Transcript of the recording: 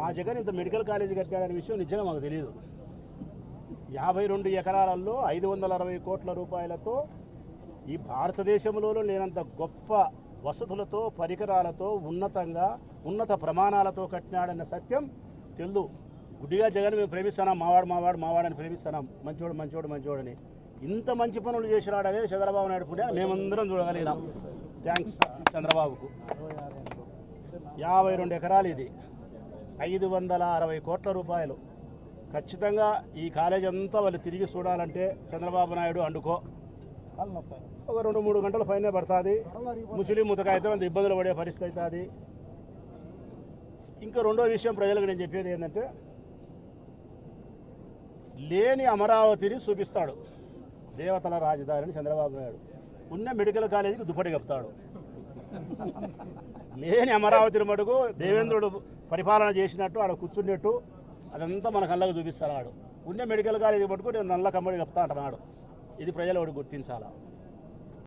మా జగన్ ఇంత medical college కట్టాడనే విషయం నిజంగా మాకు తెలియదు యాభై రెండు ఎకరాలలో ఐదు వందల అరవై కోట్ల రూపాయలతో ఈ భారతదేశంలో లేనంత గొప్ప వసతులతో పరికరాలతో ఉన్నతంగా ఉన్నత ప్రమాణాలతో కట్టినాడన్న సత్యం తెలుదు. గుడ్డిగా జగన్ మేము ప్రేమిస్తున్నాం మావాడు మావాడు మావాడని ప్రేమిస్తున్నాం. మంచోడు మంచోడు మంచోడని ఇంత మంచి పనులు చేసినాడనే చంద్రబాబు నాయుడు పుణ్యాన్ని మేమందరం చూడగలిగినాం. థ్యాంక్స్ చంద్రబాబుకు. యాభై రెండు ఎకరాలు ఇది. ఐదు వందల అరవై కోట్ల రూపాయలు. ఖచ్చితంగా ఈ కాలేజ్ అంతా వాళ్ళు తిరిగి చూడాలంటే చంద్రబాబు నాయుడు అండుకో. ఒక రెండు మూడు గంటల పైనే పడుతుంది. ముస్లిం అయితే అంత ఇబ్బందులు పడే పరిస్థితి అవుతుంది ఇంకా రెండో విషయం ప్రజలకు నేను చెప్పేది ఏంటంటే లేని అమరావతిని చూపిస్తాడు దేవతల రాజధానిని చంద్రబాబు నాయుడు. ఉన్న మెడికల్ కాలేజీకి దుప్పటి కప్తాడు లేని అమరావతిని మటుకు దేవేంద్రుడు పరిపాలన చేసినట్టు ఆడ కూర్చున్నట్టు అదంతా మన కళ్ళకు చూపిస్తాడు ఉండే మెడికల్ కాలేజీ మటుకు నేను నల్ల కమ్మడి చెప్తా అంటున్నాడు. ఇది ప్రజలు గుర్తించాలా?